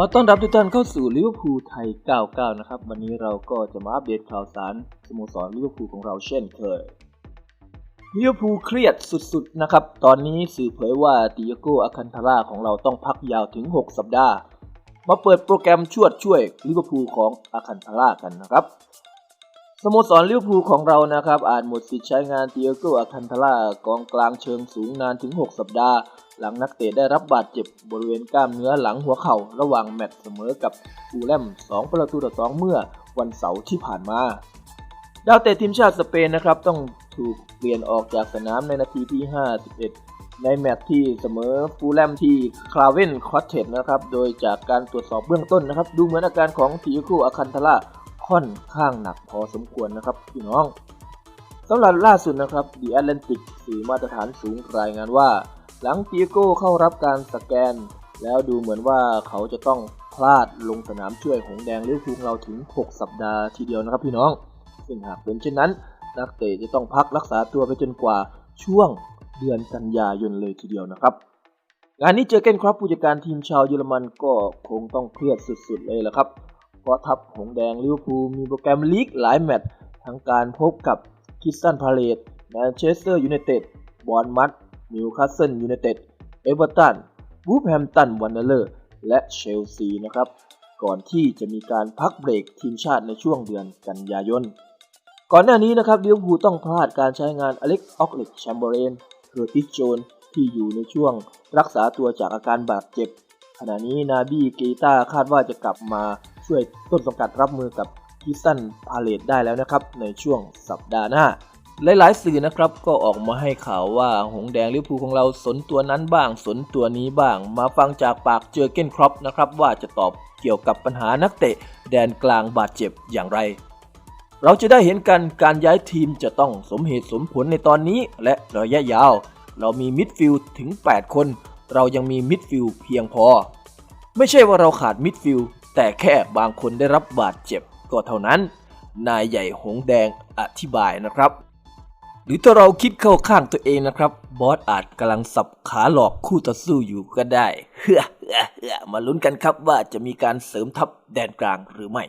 ขอต้อนรับทุกท่านเข้าสู่ลิเวอร์พูลไทย 99 นะครับ วันนี้เราก็จะมาอัปเดตข่าวสารสโมสรลิเวอร์พูลของเราเช่นเคยลิเวอร์พูลเครียดสุดๆ นะครับ ตอนนี้สื่อเผยว่าติอโกอาคันทาร่าของเราต้องพักยาวถึง 6 สัปดาห์ มาเปิดโปรแกรมชวดช่วยลิเวอร์พูลของอาคันทาร่ากันนะครับ สโมสรลิเวอร์พูลของเรานะครับอาจหมดสิทธิ์ใช้งานติอาโกอาคันทาร่ากองกลางเชิงสูงนานถึง 6 สัปดาห์ หลังนักเตะได้รับบาดเจ็บบริเวณกล้ามเนื้อหลังหัวเข่า ระหว่างแมตช์เสมอกับฟูลแลม 2 ประตูต่อ 2 เมื่อวันเสาร์ที่ผ่านมาดาวเตะทีมชาติสเปนนะครับต้องถูกเปลี่ยนออกจากสนามในนาทีที่ 51 ในแมตช์ที่เสมอฟูลแลมที่คลาเวนคอตเทนนะครับโดยจากการตรวจสอบเบื้องต้นนะครับดูเหมือนอาการของทีคูอาคันทาร่า ค่อนข้างหนักพอสมควรนะครับพี่น้องสำหรับล่าสุดนะครับ The Atlantic สื่อมาตรฐานสูงรายงานว่า หลังตีโก้เข้ารับการสแกน แล้วดูเหมือนว่าเขาจะต้องพลาดลงสนามช่วยหงแดงลิเวอร์พูลของเราถึง 6 สัปดาห์ทีเดียวนะครับพี่น้อง ซึ่งหากเป็นเช่นนั้น นักเตะจะต้องพักรักษาตัวไปจนกว่าช่วงเดือนกันยายนเลยทีเดียวนะครับงานนี้เจอเกนครับผู้จัดการทีมชาวเยอรมันก็คงต้องเครียดสุดๆเลยละครับ ราะทัพหงแดงลิเวอร์พูลมีโปรแกรมลีกหลายแมตช์ทั้งการพบกับคิสตันพาเลตแมนเชสเตอร์ยูไนเต็ดบอร์นมัดนิวคาสเซิลยูไนเต็ดเอเวอร์ตันวูฟแฮมตันวันเนอร์ และเชลซีนะครับ ก่อนที่จะมีการพักเบรกทีมชาติในช่วงเดือนกันยายน ก่อนหน้านี้นะครับลิเวอร์พูลต้องพลาดการใช้งานอเล็กออกเล็กแชมเบอร์เลนเคอร์ติสโจนที่อยู่ในช่วงรักษาตัวจากอาการบาดเจ็บ ขณะนี้นาบี้เกตาคาดว่าจะกลับมา ช่วยต้นสังกัดรับมือกับคิสันพาเลตได้แล้วนะครับ ในช่วงสัปดาห์หน้า หลายๆสื่อนะครับก็ออกมาให้ข่าวว่าหงแดงลิเวอร์พูลของเราสนตัวนั้นบ้าง สนตัวนี้บ้าง มาฟังจากปากเจอเก้นครอปนะครับว่าจะตอบเกี่ยวกับปัญหานักเตะ แดนกลางบาดเจ็บอย่างไรเราจะได้เห็นกันการย้ายทีมจะต้องสมเหตุสมผลในตอนนี้และระยะยาว เรามีมิดฟิลด์ถึง 8 คน เรายังมีมิดฟิลด์เพียงพอ ไม่ใช่ว่าเราขาดมิดฟิลด์ แต่แค่บางคนได้รับบาดเจ็บก็เท่านั้น นายใหญ่หงแดงอธิบายนะครับ หรือถ้าเราคิดเข้าข้างตัวเองนะครับ บอสอาจกำลังสับขาหลอกคู่ต่อสู้อยู่ก็ได้เฮ้อเฮ้อเฮ้อมาลุ้นกันครับว่าจะมีการเสริมทัพแดนกลางหรือไม่